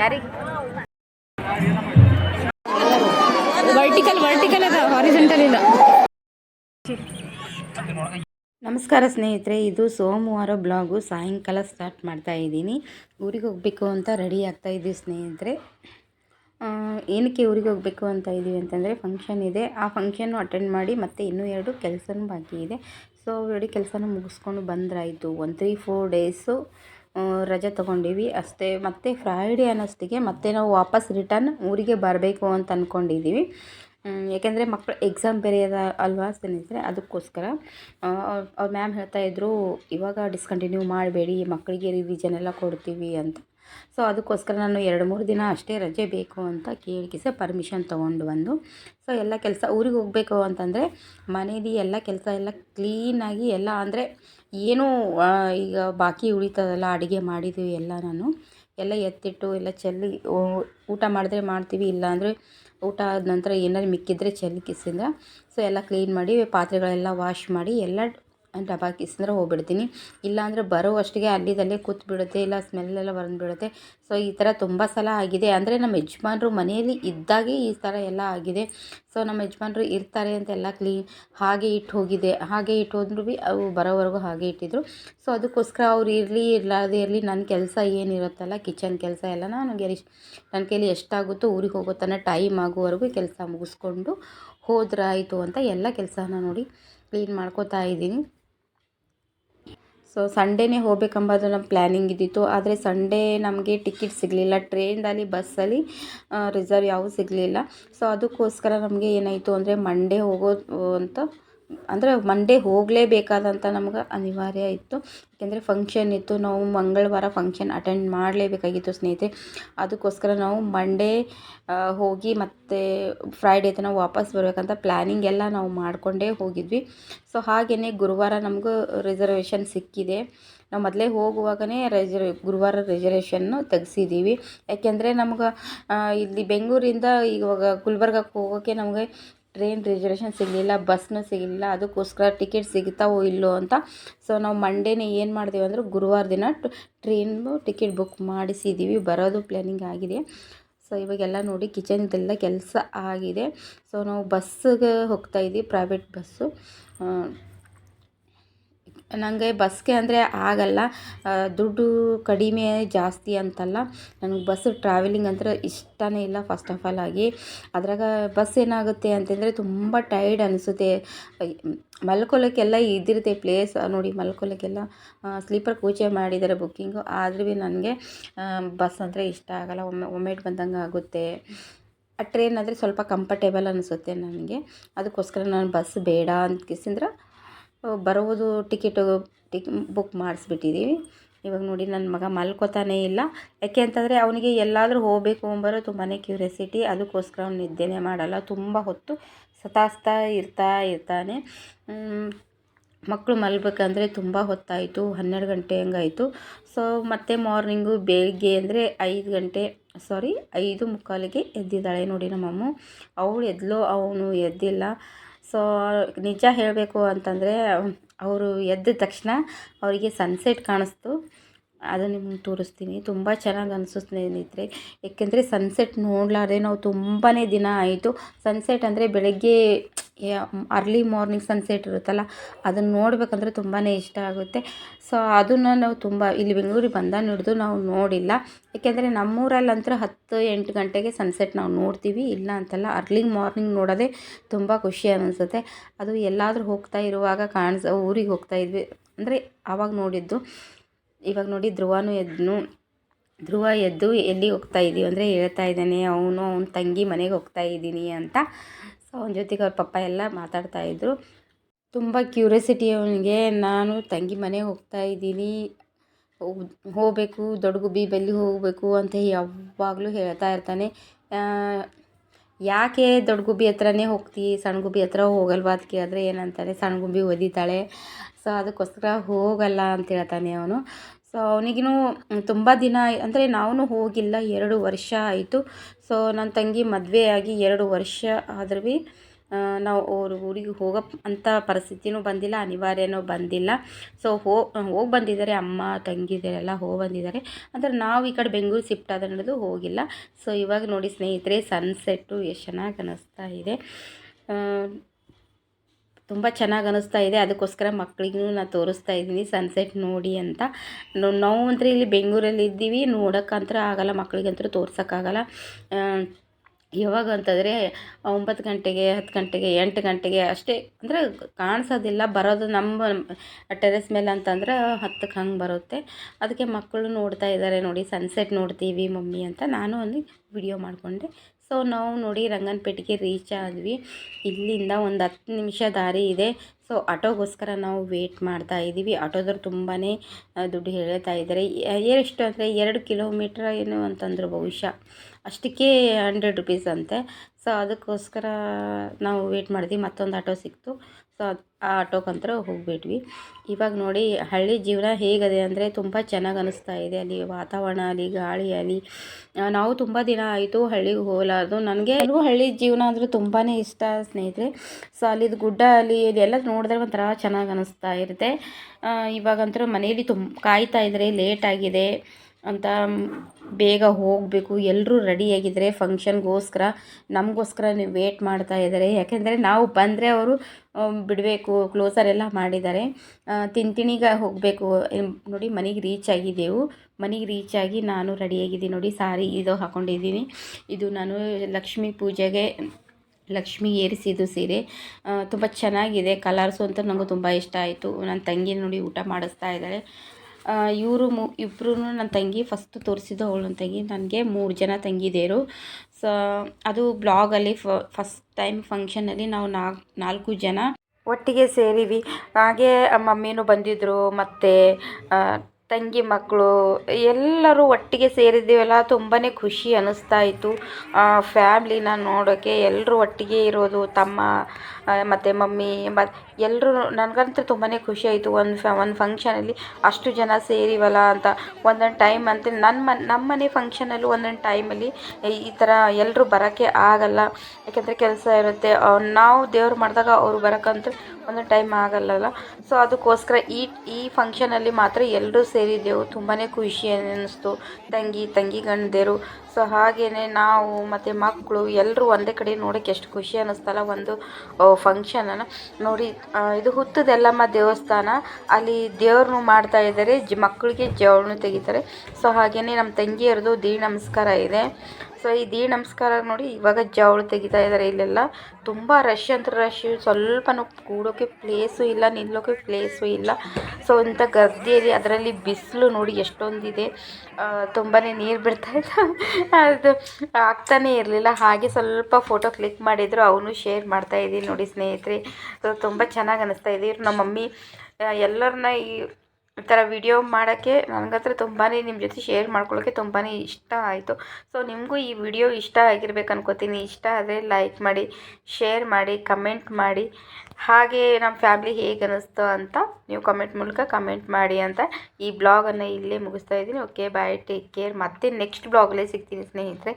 ಯಾರಿಗೆ? Vertical vertical ಅದ horizontal ಇಲ್ಲ. ನಮಸ್ಕಾರ ಸ್ನೇಹಿತರೆ ಇದು ಸೋಮವಾರ ಬ್ಲಾಗು. ಸಾಯಂಕಾಲ ಸ್ಟಾರ್ಟ್ ಮಾಡ್ತಾ ಇದ್ದೀನಿ. ಊರಿಗೆ ಹೋಗಬೇಕು ಅಂತ ರೆಡಿ ಆಗ್ತಾ ಇದ್ದೀವಿ ಸ್ನೇಹಿತರೆ. ಏನಕ್ಕೆ ಊರಿಗೆ ಹೋಗಬೇಕು ಅಂತ ಇದ್ದೀವಿ ಅಂತಂದರೆ ಫಂಕ್ಷನ್ ಇದೆ. ಆ ಫಂಕ್ಷನ್ನು ಅಟೆಂಡ್ ಮಾಡಿ ಮತ್ತೆ ಇನ್ನೂ ಎರಡು ಕೆಲಸನೂ ಬಾಕಿ ಇದೆ. ಸೊ ಎರಡು ಕೆಲಸನೂ ಮುಗಿಸ್ಕೊಂಡು ಬಂದ್ರಾಯಿತು. ಒಂದು ತ್ರೀ ಫೋರ್ ಡೇಸು ರಜೆ ತೊಗೊಂಡಿವಿ. ಅಷ್ಟೇ, ಮತ್ತು ಫ್ರೈಡೇ ಅನ್ನೋಷ್ಟಿಗೆ ಮತ್ತೆ ನಾವು ವಾಪಸ್ ರಿಟರ್ನ್ ಊರಿಗೆ ಬರಬೇಕು ಅಂತ ಅಂದ್ಕೊಂಡಿದ್ದೀವಿ ಏಕೆಂದರೆ ಯಾಕೆಂದರೆ ಮಕ್ಕಳು ಎಕ್ಸಾಮ್ ಬೇರೆ ಅದ ಅಲ್ವಾ ಸ್ನೇಹಿತರೆ? ಅದಕ್ಕೋಸ್ಕರ. ಅವ್ರು ಮ್ಯಾಮ್ ಹೇಳ್ತಾ ಇದ್ರು, ಇವಾಗ ಡಿಸ್ಕಂಟಿನ್ಯೂ ಮಾಡಬೇಡಿ ಮಕ್ಕಳಿಗೆ ರಿವಿಷನ್ ಎಲ್ಲ ಕೊಡ್ತೀವಿ ಅಂತ. ಸೊ ಅದಕ್ಕೋಸ್ಕರ ನಾನು ಎರಡು ಮೂರು ದಿನ ಅಷ್ಟೇ ರಜೆ ಬೇಕು ಅಂತ ಕೇಳಿಕಿಸ ಪರ್ಮಿಷನ್ ತೊಗೊಂಡು ಬಂದು. ಸೊ ಎಲ್ಲ ಕೆಲಸ ಊರಿಗೆ ಹೋಗಬೇಕು ಅಂತಂದರೆ ಮನೇಲಿ ಎಲ್ಲ ಕೆಲಸ ಎಲ್ಲ ಕ್ಲೀನಾಗಿ ಎಲ್ಲ ಅಂದರೆ ಏನೂ ಈಗ ಬಾಕಿ ಉಳಿತದಲ್ಲ ಅಡುಗೆ ಮಾಡಿದ್ದೀವಿ ಎಲ್ಲ ನಾನು. ಎಲ್ಲ ಎತ್ತಿಟ್ಟು ಎಲ್ಲ ಚೆಲ್ಲಿ ಊಟ ಮಾಡಿದ್ರೆ ಮಾಡ್ತೀವಿ ಇಲ್ಲ ಅಂದರೆ ಊಟ ಆದ ನಂತರ ಏನಾದ್ರು ಮಿಕ್ಕಿದ್ರೆ ಚೆಲ್ಲಿ ಕಿಸಿಂದ. ಸೊ ಎಲ್ಲ ಕ್ಲೀನ್ ಮಾಡಿ ಪಾತ್ರೆಗಳೆಲ್ಲ ವಾಶ್ ಮಾಡಿ ಎಲ್ಲ ಡಬ್ಬ ಕಿಸಿಂದ್ರೆ ಹೋಗ್ಬಿಡ್ತೀನಿ. ಇಲ್ಲಾಂದರೆ ಬರೋ ಅಷ್ಟಿಗೆ ಅಲ್ಲಿದಲ್ಲೇ ಕೂತ್ಬಿಡುತ್ತೆ, ಇಲ್ಲ ಸ್ಮೆಲ್ಲೆಲ್ಲ ಬಂದುಬಿಡುತ್ತೆ. ಸೊ ಈ ಥರ ತುಂಬ ಸಲ ಆಗಿದೆ. ಅಂದರೆ ನಮ್ಮ ಯಜಮಾನ್ರು ಮನೆಯಲ್ಲಿ ಇದ್ದಾಗೆ ಈ ಥರ ಎಲ್ಲ ಆಗಿದೆ. ಸೊ ನಮ್ಮ ಯಜಮಾನ್ರು ಇರ್ತಾರೆ ಅಂತ ಎಲ್ಲ ಕ್ಲೀನ್ ಹಾಗೆ ಇಟ್ಟು ಹೋಗಿದೆ. ಹಾಗೆ ಇಟ್ಟು ಹೋದ್ರೂ ಭೀ ಅವು ಬರೋವರೆಗೂ ಹಾಗೆ ಇಟ್ಟಿದ್ರು. ಸೊ ಅದಕ್ಕೋಸ್ಕರ ಅವ್ರು ಇರಲಿ, ಇರಲಾರ್ದೇ ಇರಲಿ, ನನ್ನ ಕೆಲಸ ಏನಿರುತ್ತಲ್ಲ, ಕಿಚನ್ ಕೆಲಸ ಎಲ್ಲ ನನಗೆ ಎಷ್ಟ್- ನನ್ನ ಕೈಲಿ ಎಷ್ಟಾಗುತ್ತೋ ಊರಿಗೆ ಹೋಗೋ ತನಕ ಟೈಮ್ ಆಗೋವರೆಗೂ ಕೆಲಸ ಮುಗಿಸ್ಕೊಂಡು ಹೋದ್ರಾಯಿತು ಅಂತ ಎಲ್ಲ ಕೆಲಸನ ನೋಡಿ ಕ್ಲೀನ್ ಮಾಡ್ಕೋತಾ ಇದ್ದೀನಿ. ಸೊ ಸಂಡೇನೇ ಹೋಗ್ಬೇಕಂಬುದು ನಮ್ಮ ಪ್ಲ್ಯಾನಿಂಗ್ ಇದ್ದಿತ್ತು. ಆದರೆ ಸಂಡೇ ನಮಗೆ ಟಿಕೆಟ್ ಸಿಗಲಿಲ್ಲ. ಟ್ರೈನ್ದಲ್ಲಿ ಬಸ್ಸಲ್ಲಿ ರಿಸರ್ವ್ ಯಾವೂ ಸಿಗಲಿಲ್ಲ. ಸೊ ಅದಕ್ಕೋಸ್ಕರ ನಮಗೆ ಏನಾಯಿತು ಅಂದರೆ ಮಂಡೇ ಹೋಗೋ, ಅಂತ ಅಂದರೆ ಮಂಡೇ ಹೋಗಲೇಬೇಕಾದಂಥ ನಮ್ಗೆ ಅನಿವಾರ್ಯ ಇತ್ತು. ಯಾಕೆಂದರೆ ಫಂಕ್ಷನ್ ಇತ್ತು, ನಾವು ಮಂಗಳವಾರ ಫಂಕ್ಷನ್ ಅಟೆಂಡ್ ಮಾಡಲೇಬೇಕಾಗಿತ್ತು ಸ್ನೇಹಿತರೆ. ಅದಕ್ಕೋಸ್ಕರ ನಾವು ಮಂಡೇ ಹೋಗಿ ಮತ್ತು ಫ್ರೈಡೇ ತನಕ ವಾಪಸ್ ಬರಬೇಕಂತ ಪ್ಲ್ಯಾನಿಂಗ್ ಎಲ್ಲ ನಾವು ಮಾಡಿಕೊಂಡೇ ಹೋಗಿದ್ವಿ. ಸೊ ಹಾಗೆಯೇ ಗುರುವಾರ ನಮಗೂ ರಿಸರ್ವೇಷನ್ ಸಿಕ್ಕಿದೆ. ನಾವು ಮೊದಲೇ ಹೋಗುವಾಗಲೇ ರೆಜರ್ ಗುರುವಾರ ರಿಸರ್ವೇಷನ್ನು ತೆಗೆಸಿದ್ದೀವಿ ಯಾಕೆಂದರೆ ನಮ್ಗೆ ಇಲ್ಲಿ ಬೆಂಗಳೂರಿಂದ ಇವಾಗ ಗುಲ್ಬರ್ಗಕ್ಕೆ ಹೋಗೋಕ್ಕೆ ನಮಗೆ ಟ್ರೈನ್ ರಿಸರ್ವೇಷನ್ ಸಿಗಲಿಲ್ಲ ಬಸ್ನೂ ಸಿಗಲಿಲ್ಲ, ಅದಕ್ಕೋಸ್ಕರ ಟಿಕೆಟ್ ಸಿಗ್ತಾವೋ ಇಲ್ಲೋ ಅಂತ. ಸೊ ನಾವು ಮಂಡೇನೇ ಏನು ಮಾಡ್ತೀವಿ ಅಂದರೆ ಗುರುವಾರ ದಿನ ಟ್ರೈನು ಟಿಕೆಟ್ ಬುಕ್ ಮಾಡಿಸಿದ್ದೀವಿ ಬರೋದು ಪ್ಲ್ಯಾನಿಂಗ್ ಆಗಿದೆ. ಸೊ ಇವಾಗೆಲ್ಲ ನೋಡಿ ಕಿಚನ್ದೆಲ್ಲ ಕೆಲಸ ಆಗಿದೆ. ಸೊ ನಾವು ಬಸ್ಸಿಗೆ ಹೋಗ್ತಾ ಇದ್ದೀವಿ ಪ್ರೈವೇಟ್ ಬಸ್ಸು ನನಗೆ ಬಸ್ಗೆ ಅಂದರೆ ಆಗಲ್ಲ. ದುಡ್ಡು ಕಡಿಮೆ ಜಾಸ್ತಿ ಅಂತಲ್ಲ. ನನಗೆ ಬಸ್ ಟ್ರಾವೆಲಿಂಗ್ ಅಂದರೆ ಇಷ್ಟನೇ ಇಲ್ಲ ಫಸ್ಟ್ ಆಫ್ ಆಲ್ ಆಗಿ. ಅದ್ರಾಗ ಬಸ್ ಏನಾಗುತ್ತೆ ಅಂತಂದರೆ ತುಂಬ ಟೈರ್ಡ್ ಅನಿಸುತ್ತೆ. ಮಲ್ಕೊಳ್ಳೋಕ್ಕೆಲ್ಲ ಇದಿರುತ್ತೆ ಪ್ಲೇಸ್ ನೋಡಿ ಮಲ್ಕೊಳ್ಳೋಕ್ಕೆಲ್ಲ ಸ್ಲೀಪರ್ ಕೂಚೆ ಮಾಡಿದ್ದಾರೆ ಬುಕ್ಕಿಂಗು ಆದರೂ ಭೀ ನನಗೆ ಬಸ್ ಅಂದರೆ ಇಷ್ಟ ಆಗಲ್ಲ. ಒಮ್ಮೆ, ಒಮ್ಮೆಟ್ ಬಂದಂಗೆ ಆಗುತ್ತೆ. ಆ ಟ್ರೈನ್ ಆದರೆ ಸ್ವಲ್ಪ ಕಂಫರ್ಟೇಬಲ್ ಅನಿಸುತ್ತೆ ನನಗೆ. ಅದಕ್ಕೋಸ್ಕರ ನಾನು ಬಸ್ ಬೇಡ ಅಂತ ಕಿಸಿಂದ್ರೆ ಬರುವುದು ಟಿಕೆಟು ಟಿಕ್, ಬುಕ್ ಮಾಡಿಸ್ಬಿಟ್ಟಿದ್ದೀವಿ ಇವಾಗ ನೋಡಿ ನನ್ನ ಮಗ ಮಲ್ಕೋತಾನೇ ಇಲ್ಲ. ಯಾಕೆ ಅಂತಂದರೆ ಅವನಿಗೆ ಎಲ್ಲಾದರೂ ಹೋಗಬೇಕು ಅಂಬರೋ ತುಂಬಾ ಕ್ಯೂರಿಯಾಸಿಟಿ. ಅದಕ್ಕೋಸ್ಕರ ಅವ್ನು ನಿದ್ದೆನೇ ಮಾಡಲ್ಲ. ತುಂಬ ಹೊತ್ತು ಸತಾಸ್ತಾ ಇರ್ತಾ ಇರ್ತಾನೆ. ಮಕ್ಕಳು ಮಲ್ಬೇಕಂದ್ರೆ ತುಂಬ ಹೊತ್ತಾಯಿತು. ಹನ್ನೆರಡು ಗಂಟೆ ಹಂಗಾಯಿತು. ಸೊ, ಮತ್ತೆ ಮಾರ್ನಿಂಗು ಬೆಳಿಗ್ಗೆ ಅಂದರೆ ಐದು ಗಂಟೆ, ಸಾರಿ, ಐದು ಮುಕ್ಕಾಲಿಗೆ ಎದ್ದಿದ್ದಾಳೆ ನೋಡಿ ನಮ್ಮಮ್ಮ. ಅವಳು ಎದ್ಲು, ಅವನು ಎದ್ದಿಲ್ಲ. ಸೊ ನಿಜ ಹೇಳಬೇಕು ಅಂತಂದರೆ ಅವರು ಎದ್ದ ತಕ್ಷಣ ಅವರಿಗೆ ಸನ್ಸೆಟ್ ಕಾಣಿಸ್ತು. ಅದು ನಿಮ್ಗೆ ತೋರಿಸ್ತೀನಿ. ತುಂಬ ಚೆನ್ನಾಗಿ ಅನಿಸುತ್ತೆ ಸ್ನೇಹಿತರೆ. ಏಕೆಂದರೆ ಸನ್ಸೆಟ್ ನೋಡಲಾರ್ದೆ ನಾವು ತುಂಬಾ ದಿನ ಆಯಿತು. ಸನ್ಸೆಟ್ ಅಂದರೆ ಬೆಳಗ್ಗೆ ಅರ್ಲಿ ಮಾರ್ನಿಂಗ್ ಸನ್ಸೆಟ್ ಇರುತ್ತಲ್ಲ ಅದನ್ನು ನೋಡಬೇಕಂದ್ರೆ ತುಂಬಾ ಇಷ್ಟ ಆಗುತ್ತೆ. ಸೊ ಅದನ್ನು ನಾವು ತುಂಬ, ಇಲ್ಲಿ ಬೆಂಗಳೂರಿಗೆ ಬಂದ ಹಿಡಿದು ನಾವು ನೋಡಿಲ್ಲ. ಏಕೆಂದರೆ ನಮ್ಮೂರಲ್ಲಂತೂ ಹತ್ತು, ಎಂಟು ಗಂಟೆಗೆ ಸನ್ಸೆಟ್ ನಾವು ನೋಡ್ತೀವಿ. ಇಲ್ಲ ಅಂತಲ್ಲ ಅರ್ಲಿ ಮಾರ್ನಿಂಗ್ ನೋಡೋದೇ ತುಂಬ ಖುಷಿ ಅನಿಸುತ್ತೆ. ಅದು ಎಲ್ಲಾದರೂ ಹೋಗ್ತಾ ಇರುವಾಗ ಕಾಣಿಸ, ಊರಿಗೆ ಹೋಗ್ತಾ ಇದ್ವಿ. ಅಂದರೆ ಆವಾಗ ನೋಡಿದ್ದು. ಇವಾಗ ನೋಡಿ ಧ್ರುವನೂ ಎದ್ನು. ಧ್ರುವ ಎದ್ದು ಎಲ್ಲಿ ಹೋಗ್ತಾ ಇದ್ದೀವಿ ಅಂದರೆ ಹೇಳ್ತಾ ಇದ್ದಾನೆ, ಅವನು ಅವನ ತಂಗಿ ಮನೆಗೆ ಹೋಗ್ತಾ ಇದ್ದೀನಿ ಅಂತ. ಸೊ ಅವನ ಜೊತೆಗೆ ಅವ್ರ ಪಪ್ಪ ಎಲ್ಲ ಮಾತಾಡ್ತಾ ಇದ್ರು. ತುಂಬ ಕ್ಯೂರಿಯಾಸಿಟಿ ಅವನಿಗೆ, ನಾನು ತಂಗಿ ಮನೆಗೆ ಹೋಗ್ತಾ ಇದ್ದೀನಿ ಹೋಗ್- ಹೋಗಬೇಕು, ದೊಡ್ಡ ಗುಬ್ಬಿ ಬಲ್ಲಿ ಹೋಗಬೇಕು ಅಂತ ಯಾವಾಗಲೂ ಹೇಳ್ತಾ ಇರ್ತಾನೆ. ಯಾಕೆ ದೊಡ್ಡ ಗುಬ್ಬಿ ಹತ್ರನೇ ಹೋಗ್ತಿ, ಸಣ್ಣ ಗುಬ್ಬಿ ಹತ್ರ ಹೋಗಲ್ವಾ ಅಂತ ಕೇಳಿದ್ರೆ ಏನಂತಾನೆ, ಸಣ್ಣ ಗುಬ್ಬಿ ಓದಿದ್ದಾಳೆ. ಸೊ ಅದಕ್ಕೋಸ್ಕರ ಹೋಗಲ್ಲ ಅಂತ ಹೇಳ್ತಾನೆ ಅವನು. ಸೊ ಅವನಿಗೂ ತುಂಬ ದಿನ ಅಂದರೆ ನಾವು ಹೋಗಿಲ್ಲ, ಎರಡು ವರ್ಷ ಆಯಿತು. ಸೊ ನನ್ನ ತಂಗಿ ಮದುವೆಯಾಗಿ ಎರಡು ವರ್ಷ ಆದ್ರೂ ನಾವು ಅವ್ರ ಊರಿಗೆ ಹೋಗೋ ಅಂಥ ಪರಿಸ್ಥಿತಿನೂ ಬಂದಿಲ್ಲ, ಅನಿವಾರ್ಯನೂ ಬಂದಿಲ್ಲ. ಸೊ ಹೋ, ಹೋಗಿ ಬಂದಿದ್ದಾರೆ ಅಮ್ಮ ತಂಗಿದರೆಲ್ಲ ಹೋಗಿ ಬಂದಿದ್ದಾರೆ ಅಂದರೆ ನಾವು ಈ ಕಡೆ ಬೆಂಗಳೂರು ಶಿಫ್ಟ್ ಆದ ನಡೆದು ಹೋಗಿಲ್ಲ. ಸೊ ಇವಾಗ ನೋಡಿ ಸ್ನೇಹಿತರೆ, ಸನ್ಸೆಟ್ಟು ಎಷ್ಟು ಚೆನ್ನಾಗಿ ಅನ್ನಿಸ್ತಾ ಇದೆ. ತುಂಬ ಚೆನ್ನಾಗಿ ಅನ್ನಿಸ್ತಾ ಇದೆ. ಅದಕ್ಕೋಸ್ಕರ ಮಕ್ಕಳಿಗೂ ನಾನು ತೋರಿಸ್ತಾ ಇದ್ದೀನಿ. ಸನ್ಸೆಟ್ ನೋಡಿ ಅಂತ. ನಾವು ಅಂದರೆ ಇಲ್ಲಿ ಬೆಂಗಳೂರಲ್ಲಿ ಇದ್ದೀವಿ. ನೋಡೋಕ್ಕಂತೂ ಆಗಲ್ಲ ಮಕ್ಕಳಿಗಂತೂ ತೋರ್ಸೋಕ್ಕಾಗಲ್ಲ. ಯಾವಾಗ ಅಂತಂದರೆ ಒಂಬತ್ತು ಗಂಟೆಗೆ, ಹತ್ತು ಗಂಟೆಗೆ, ಎಂಟು ಗಂಟೆಗೆ ಅಷ್ಟೇ. ಅಂದರೆ ಕಾಣಿಸೋದಿಲ್ಲ, ಬರೋದು ನಮ್ಮ ಟೆರೆಸ್ ಮೇಲೆ ಅಂತಂದ್ರೆ ಹತ್ತಕ್ಕೆ ಹಂಗೆ ಬರುತ್ತೆ. ಅದಕ್ಕೆ ಮಕ್ಕಳು ನೋಡ್ತಾ ಇದ್ದಾರೆ ನೋಡಿ. ಸನ್ಸೆಟ್ ನೋಡ್ತೀವಿ ಮಮ್ಮಿ ಅಂತ. ನಾನು ಒಂದು ವಿಡಿಯೋ ಮಾಡಿಕೊಂಡೆ. ಸೊ ನಾವು ನೋಡಿ ರಂಗನಪೇಟೆಗೆ ರೀಚ್ ಆದ್ವಿ. ಇಲ್ಲಿಂದ ಒಂದು ಹತ್ತು ನಿಮಿಷ ದಾರಿ ಇದೆ. ಸೊ ಆಟೋಗೋಸ್ಕರ ನಾವು ವೇಟ್ ಮಾಡ್ತಾ ಇದ್ದೀವಿ. ಆಟೋದವ್ರು ತುಂಬಾ ದುಡ್ಡು ಹೇಳ್ತಾ ಇದ್ದಾರೆ. ಎಷ್ಟು ಅಂದರೆ ಎರಡು ಕಿಲೋಮೀಟ್ರ್ ಏನು ಅಂತಂದರು ಬಹುಶಃ. ಅಷ್ಟಕ್ಕೆ ಹಂಡ್ರೆಡ್ ರುಪೀಸ್ ಅಂತೆ. ಸೊ ಅದಕ್ಕೋಸ್ಕರ ನಾವು ವೇಟ್ ಮಾಡಿದ್ವಿ. ಮತ್ತೊಂದು ಆಟೋ ಸಿಕ್ತು. ಸೊ ಆ ಆಟೋಕ್ಕಂತರ ಹೋಗ್ಬಿಟ್ವಿ. ಇವಾಗ ನೋಡಿ, ಹಳ್ಳಿ ಜೀವನ ಹೇಗಿದೆ ಅಂದರೆ ತುಂಬ ಚೆನ್ನಾಗಿ ಅನ್ನಿಸ್ತಾ ಇದೆ. ಅಲ್ಲಿ ವಾತಾವರಣ ಅಲ್ಲಿ, ಗಾಳಿ ಅಲ್ಲಿ. ನಾವು ತುಂಬ ದಿನ ಆಯಿತು ಹಳ್ಳಿಗೆ ಹೋಗಲಾರ್ದು. ನನಗೆ ನನಗೂ ಹಳ್ಳಿ ಜೀವನ ಅಂದರೆ ತುಂಬಾ ಇಷ್ಟ ಸ್ನೇಹಿತರೆ. ಸೊ ಅಲ್ಲಿದು ಗುಡ್ಡ ಅಲ್ಲಿ ಇದೆಲ್ಲ ನೋಡಿದ್ರೆ ಒಂಥರ ಚೆನ್ನಾಗಿ ಅನ್ನಿಸ್ತಾ ಇರುತ್ತೆ. ಇವಾಗಂತೂ ಮನೇಲಿ ತುಂಬ ಕಾಯ್ತಾ ಇದ್ದಾರೆ ಲೇಟ್ ಅಂತ ಬೇಗ ಹೋಗಬೇಕು. ಎಲ್ಲರೂ ರೆಡಿಯಾಗಿದ್ದಾರೆ ಫಂಕ್ಷನ್ಗೋಸ್ಕರ ನಮಗೋಸ್ಕರ ನೀವು ವೇಟ್ ಮಾಡ್ತಾ ಇದ್ದಾರೆ. ಯಾಕೆಂದರೆ ನಾವು ಬಂದರೆ ಅವರು ಬಿಡಬೇಕು ಕ್ಲೋಸರ್ ಎಲ್ಲ ಮಾಡಿದ್ದಾರೆ. ತಿಂತಿಣಿಗೆ ಹೋಗಬೇಕು. ನೋಡಿ, ಮನೆಗೆ ರೀಚ್ ಆಗಿದ್ದೆವು. ಮನೆಗೆ ರೀಚ್ ಆಗಿ ನಾನು ರೆಡಿಯಾಗಿದ್ದೀನಿ ನೋಡಿ, ಸಾರಿ, ಇದು ಹಾಕ್ಕೊಂಡಿದ್ದೀನಿ ಇದು ನಾನು ಲಕ್ಷ್ಮೀ ಪೂಜೆಗೆ ಲಕ್ಷ್ಮಿ ಏರಿಸಿದ್ದು ಸೀರೆ. ತುಂಬ ಚೆನ್ನಾಗಿದೆ ಕಲರ್ಸು ಅಂತ ನನಗೂ ತುಂಬ ಇಷ್ಟ ಆಯಿತು. ನನ್ನ ತಂಗಿ ನೋಡಿ ಊಟ ಮಾಡಿಸ್ತಾ ಇದ್ದಾಳೆ ಇವರು ಮು ಇಬ್ಬರೂ ನನ್ನ ತಂಗಿ ಫಸ್ಟ್ ತೋರಿಸಿದ್ದು ಅವಳು ನನ್ನ ತಂಗಿ. ನನಗೆ ಮೂರು ಜನ ತಂಗಿದೇರು ಸೊ ಅದು ಬ್ಲಾಗಲ್ಲಿ ಫಸ್ಟ್ ಟೈಮ್ ಫಂಕ್ಷನಲ್ಲಿ ನಾವು ನಾಲ್ಕು ನಾಲ್ಕು ಜನ ಒಟ್ಟಿಗೆ ಸೇರಿವಿ. ಹಾಗೆ ಮಮ್ಮಿನೂ ಬಂದಿದ್ದರು ಮತ್ತು ತಂಗಿ ಮಕ್ಕಳು ಎಲ್ಲರೂ ಒಟ್ಟಿಗೆ ಸೇರಿದ್ದೀವಲ್ಲ ತುಂಬಾ ಖುಷಿ ಅನ್ನಿಸ್ತಾ ಇತ್ತು ಫ್ಯಾಮ್ಲಿನ ನೋಡೋಕ್ಕೆ ಎಲ್ಲರೂ ಒಟ್ಟಿಗೆ ಇರೋದು, ತಮ್ಮ ಮತ್ತು ಮಮ್ಮಿ ಮತ್ತು ಎಲ್ಲರೂ ನನಗಂತೂ ತುಂಬಾ ಖುಷಿ ಆಯಿತು. ಒಂದು ಫ, ಒಂದು ಫಂಕ್ಷನಲ್ಲಿ ಅಷ್ಟು ಜನ ಸೇರಿವಲ್ಲ ಅಂತ. ಒಂದೊಂದು ಟೈಮ್ ಅಂತ ನನ್ನ ಮನೆ ನಮ್ಮ ಮನೆ ಫಂಕ್ಷನಲ್ಲೂ ಒಂದೊಂದು ಟೈಮಲ್ಲಿ ಈ ಥರ ಎಲ್ಲರೂ ಬರೋಕ್ಕೆ ಆಗಲ್ಲ. ಯಾಕೆಂದರೆ ಕೆಲಸ ಇರುತ್ತೆ. ನಾವು ದೇವ್ರು ಮಾಡಿದಾಗ ಅವರು ಬರೋಕ್ಕಂತೂ ಒಂದೊಂದು ಟೈಮ್ ಆಗಲ್ಲಲ್ಲ. ಸೊ, ಅದಕ್ಕೋಸ್ಕರ ಈ ಈ ಫಂಕ್ಷನಲ್ಲಿ ಮಾತ್ರ ಎಲ್ಲರೂ ಸೇರಿದ್ದೆವು ತುಂಬಾ ಖುಷಿ ಅನ್ನಿಸ್ತು ತಂಗಿ ತಂಗಿ ಗಂಡದೇರು ಸೊ ಹಾಗೆಯೇ ನಾವು ಮತ್ತು ಮಕ್ಕಳು ಎಲ್ಲರೂ ಒಂದೇ ಕಡೆ ನೋಡೋಕ್ಕೆ ಎಷ್ಟು ಖುಷಿ ಅನ್ನಿಸ್ತಲ್ಲ ಒಂದು ಫಂಕ್ಷನನ್ನು ನೋಡಿ ಇದು ಹುತ್ತದೆಲ್ಲಮ್ಮ ದೇವಸ್ಥಾನ. ಅಲ್ಲಿ ದೇವ್ರನ್ನು ಮಾಡ್ತಾ ಇದ್ದಾರೆ ಜ, ಮಕ್ಕಳಿಗೆ ಜವಳನ್ನು ತೆಗಿತಾರೆ. ಸೊ ಹಾಗೆಯೇ ನಮ್ಮ ತಂಗಿಯರದು ದೀ ನಮಸ್ಕಾರ ಇದೆ. ಸೊ ಈ ದೀ ನಮಸ್ಕಾರ ನೋಡಿ ಇವಾಗ ಜವಳು ತೆಗಿತಾ ಇದ್ದಾರೆ ಇಲ್ಲೆಲ್ಲ. ತುಂಬ ರಶ್ ಅಂತ ರಶ್ ಸ್ವಲ್ಪನೂ ಕೂಡೋಕ್ಕೆ ಪ್ಲೇಸು ಇಲ್ಲ ನಿಲ್ಲೋಕ್ಕೆ ಪ್ಲೇಸು ಇಲ್ಲ. ಸೊ ಇಂಥ ಗದ್ದೆಯಲ್ಲಿ ಅದರಲ್ಲಿ ಬಿಸಿಲು ನೋಡಿ ಎಷ್ಟೊಂದಿದೆ. ತುಂಬಾ ನೀರು ಬಿಡ್ತಾ ಅದು ಆಗ್ತಾನೇ ಇರಲಿಲ್ಲ. ಹಾಗೆ ಸ್ವಲ್ಪ ಫೋಟೋ ಕ್ಲಿಕ್ ಮಾಡಿದ್ರು. ಅವನು ಶೇರ್ ಮಾಡ್ತಾ ಇದ್ದೀನಿ ನೋಡಿ ಸ್ನೇಹಿತರೆ. ಸೊ ತುಂಬ ಚೆನ್ನಾಗಿ ಅನ್ನಿಸ್ತಾ ಇದೆ. ಇವ್ರು ನಮ್ಮ ಮಮ್ಮಿ ಎಲ್ಲರನ್ನ ಈ ಈ ಥರ ವಿಡಿಯೋ ಮಾಡೋಕ್ಕೆ ನನಗತ್ರ ತುಂಬಾ ನಿಮ್ಮ ಜೊತೆ ಶೇರ್ ಮಾಡ್ಕೊಳ್ಳೋಕ್ಕೆ ತುಂಬಾ ಇಷ್ಟ ಆಯಿತು. ಸೊ ನಿಮಗೂ ಈ ವಿಡಿಯೋ ಇಷ್ಟ ಆಗಿರ್ಬೇಕು ಅನ್ಕೋತೀನಿ. ಇಷ್ಟ ಆದರೆ ಲೈಕ್ ಮಾಡಿ ಶೇರ್ ಮಾಡಿ ಕಮೆಂಟ್ ಮಾಡಿ. ಹಾಗೆ ನಮ್ಮ ಫ್ಯಾಮ್ಲಿ ಹೇಗೆ ಅನ್ನಿಸ್ತು ಅಂತ ನೀವು ಕಮೆಂಟ್ ಮೂಲಕ ಕಮೆಂಟ್ ಮಾಡಿ ಅಂತ ಈ ಬ್ಲಾಗನ್ನು ಇಲ್ಲೇ ಮುಗಿಸ್ತಾ ಇದ್ದೀನಿ. ಓಕೆ ಬಾಯ್ ಟೇಕ್ ಕೇರ್ ಮತ್ತೆ ನೆಕ್ಸ್ಟ್ ಬ್ಲಾಗಲ್ಲೇ ಸಿಗ್ತೀನಿ ಸ್ನೇಹಿತರೆ.